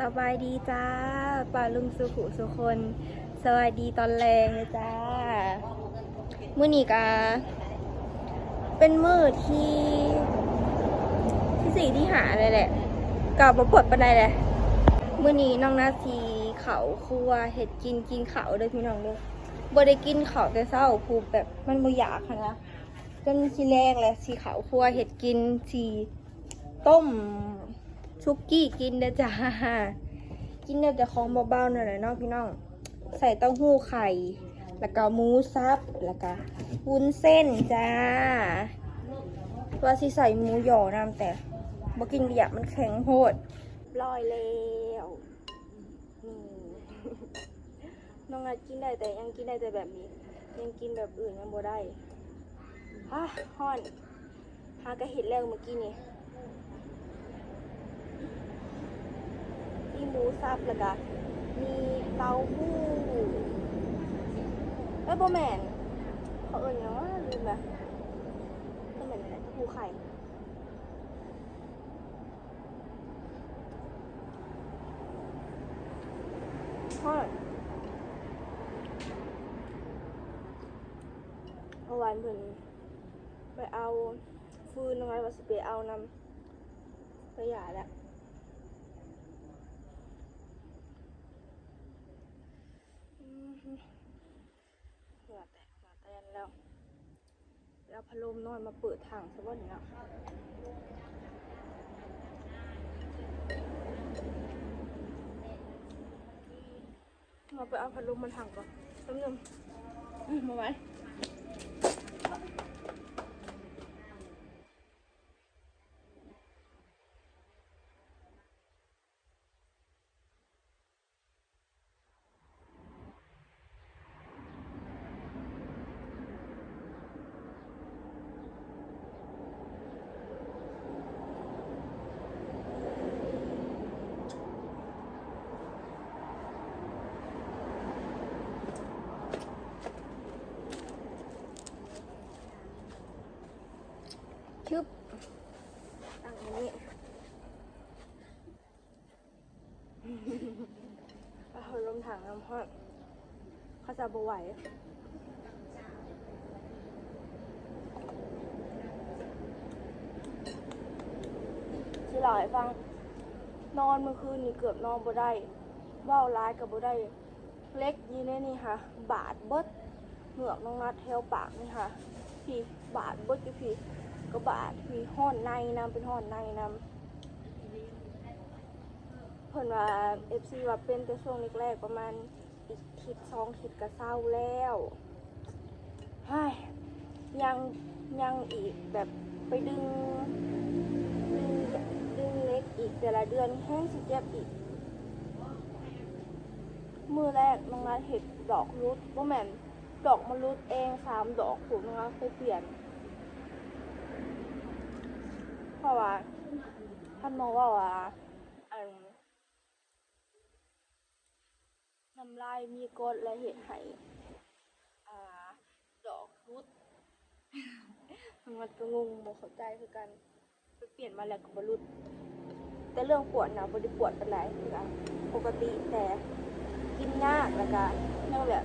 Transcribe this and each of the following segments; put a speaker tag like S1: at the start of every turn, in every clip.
S1: สบายดีจ้าป่าลุงสุขุสุคนสวัสดีตอนแรงเลยจ้า มื้อนี้กาเป็นมื้อที่ที่สี่ที่หาเลยแหละกับมาปวดปันไดเลยมื้อนี้น้องนาทีเขาครัวเห็ดกินกินเขาเด้อพี่น้องเด้อบ่ได้กินเขาแต่เศร้าผูกแบบมันบ่อยากนนะจนทีแรกแหละสีเขาครัวเห็ดกินสีต้ม ชุกกี้กินเด้จ้ากินเด้อแต่ของเบาๆหน่อยๆเนาะพี่น้อง ใส่เต้าหู้ไข่ แล้วก็หมูซับ แล้วก็วุ้นเส้นจ้า ว่าสิใส่หมูหยอนำแต่บ่กินกระยะมันแข็งโพดลอยแล้วน้องนัดกินได้แต่ยังกินได้แต่แบบนี้ ยังกินแบบอื่นยังบ่ได้ฮ่าฮอนหากระเห็ดแล้วเมื่อกี้นี่ มีหมูสับแล้วก็มีเต้าหู้เอ้ยโบแมนเขาเอิญยังว่าลืมละก็เหมือนอะไรเต้าหู้ไข่ทอดเอาหวานเพิ่นไปเอาฟืนน้อยว่าสิไปเอานำไปหย่าแล้ว อืมเหงื่อแตกเหงื่อแตนแล้ว แล้ว พัดลมนอนมาเปิดถังซะว่านี้เนาะมาไปเอาพัดลมมาถังก่อนแป๊บนึงอืมมาไว้ ชึบตั้งอันนี้เอาลมถังน้ำฮอดเขาจะบไหวสิเล่าให้ฟังนอนเมื่อคืนนี่เกือบนอนบ่ได้ว้าร้ายกับบ่ได้ เล็กยีในนี่ค่ะ บาดเบิดเหงือกน้องนัดแถวปากนี่ค่ะพี่บาดเบิดอยู่พี่ ก็บาดพี่ห้อนในนำเป็นห้อนในนำเพิ่นว่า FC ว่าเป็นแต่ช่วงแรกๆประมาณอีกทิศสองทิศก็เศร้าแล้วไฮ้ยยังยังอีกแบบไปดึงดึงดึงเล็กอีกแต่ละเดือนแห้งสิเจ็บอีกมือแรกน้องนัดเห็ดดอกรุดว่าแม่นดอกมันรุดเองสามดอกผมน้องนัดไปเปลี่ยน เพราะว่าท่านมองว่าว่าอันน้ำลายมีกรดและเห็ดไห้ดอกรุดมันก็งงบอกเข้าใจคือกันไปเปลี่ยนมาแล้วกับบรุษแต่เรื่องปวดนะบริปวดเป็นไรคืออะปกติแต่กินยากแล้วก็ยังแบบ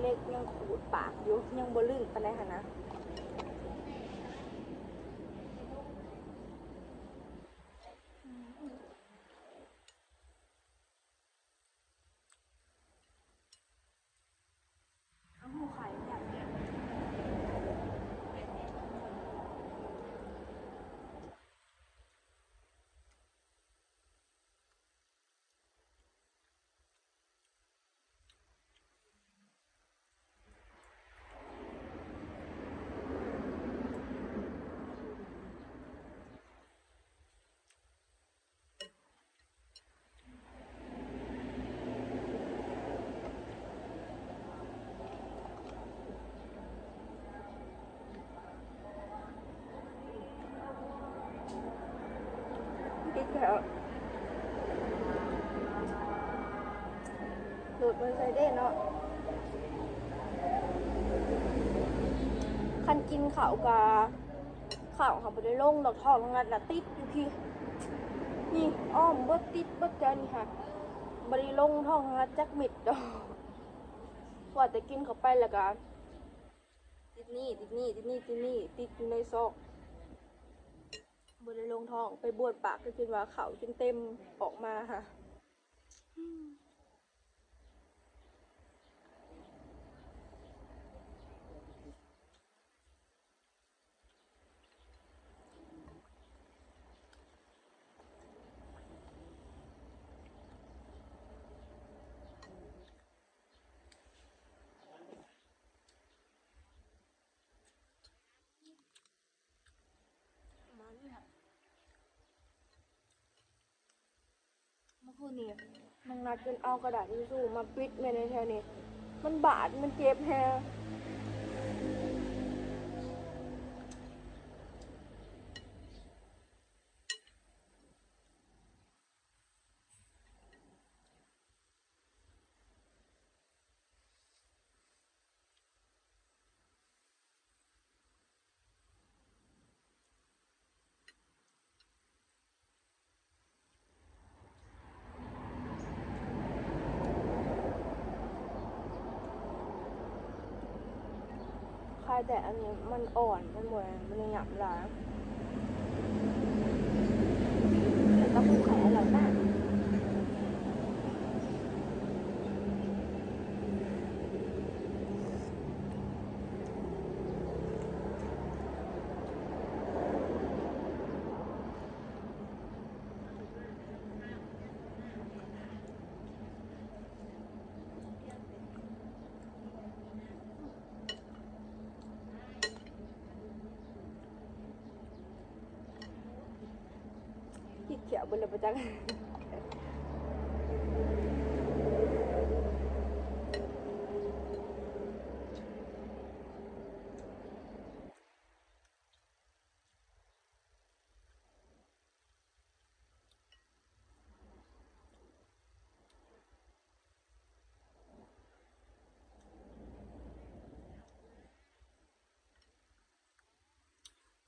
S1: เล็กยังขูดปากอยู่ยังบลื่นปานใดหันนะ แล้วโดดมันใส่ได้เนาะคันกินข้าวกาข้าวเขาไปได้ลงดอกทองงัดละติดอยู่พี่ นี่อ้อมเบิดติดเบิดเจานี่ค่ะบริลงท้องรัดจักมิดดอกว่าแต่กินเข้าไปแล้วก็ติดนี่ติดนี่ติดนี่ติดนี่ติดอยู่ในซอก บริลงท้องไปบวชปากก็จนว่าเขาจนเต็มออกมาค่ะ เมื่อคืนนี้น้องนัดจนเอากระดาษทิชชู่มาปิดแม่ในแถวนี้ มันบาดมันเจ็บแฮายแต่อันนี้มันอ่อนมันเหมดมันยังหยับหลาแต่ก็ผู้ขายเราหน้าขี้เขียว บนเลยประจัง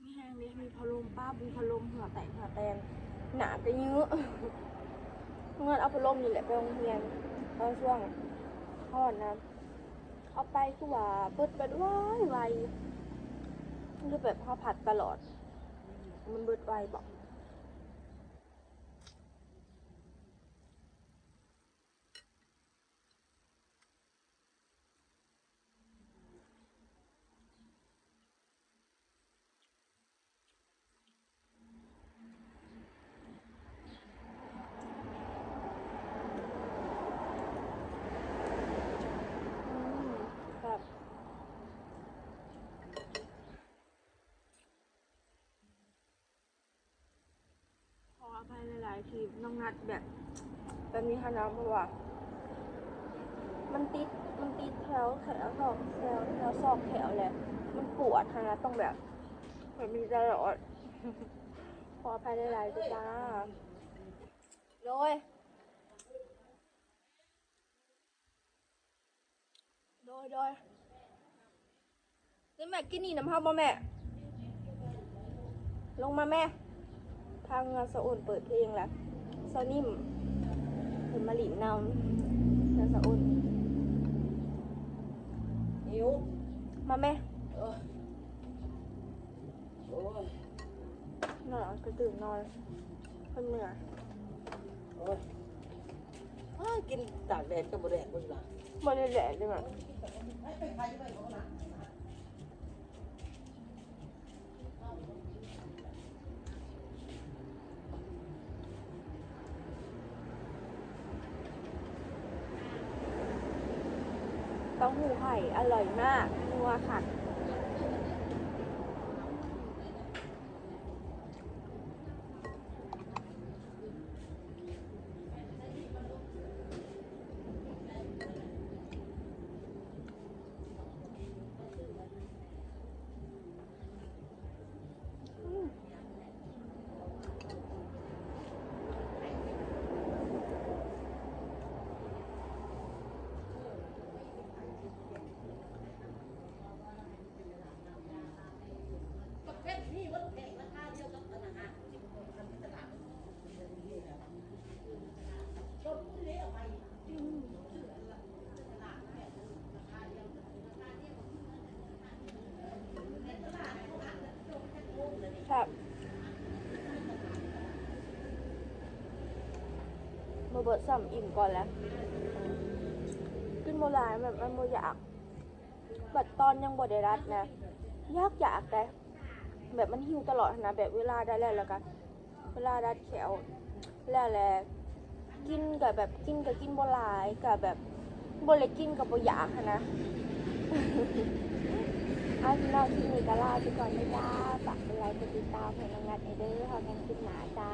S1: มีแห้งเลยมีพะลมป้าบุญพะลมหัวแตกหัวแตน หนาไปเยอะเงินเอาพะโลมนี่แหละไปโรงเรียนตอนช่วงทอดนะเอาไปคือว่าเบิดไปด้วยไวคือแบบพอผัดตลอด มันเบิดไวบอก อืมครับขออ ภัยหลายๆทีน้องนัดแบบแบบนี้ค่ะนะเพราะว่า มันติดมันติดแถวแถวศอกแถวแถวศอกแถวแหละมันปวดค่ะนะต้องแบบแบบมีตลอดขออภัยหลายๆด้วยจ้าโดยโดยโดยนี่แม่กินนี่น้ำห้าบ่แม่ ลงมาแม่ ทางงานสะอุ่นเปิดเพลงแล้วสนิ่มเป็นมาหลินนำงานสะอุ่น
S2: หิว
S1: มาแม่
S2: เออโอ้ย
S1: นอนก็ตื่นนอนเพิ่นเหนื่อย
S2: โอ้ยอ้ายกินตากแดดก็บ่แดดบ่ล่ะ
S1: บ่ได้แหละเลยมั้ ไข่อร่อยมากนัวค่ะ อ มา เบิดซ้ำอิ่มก่อนแล้วกินโบราณแบบมันโบอยากบัดตอนยังบ่ได้รัดนะยากอยากแต่แบบมันหิวตลอดนะแบบเวลาได้แล้วแล้วกันเวลารัดแขวแล้วแหละกินกับแบบกินกับกินบ่หลายกับแบบบ่เลยกินกับบ่อยากนะอาพี่น้องที่นี่ก็ลาไปก่อนนะจ้าฝากเป็นไลค์กดติดตามให้น้องนัดในเด้อขอกันคลิปหนาจ้า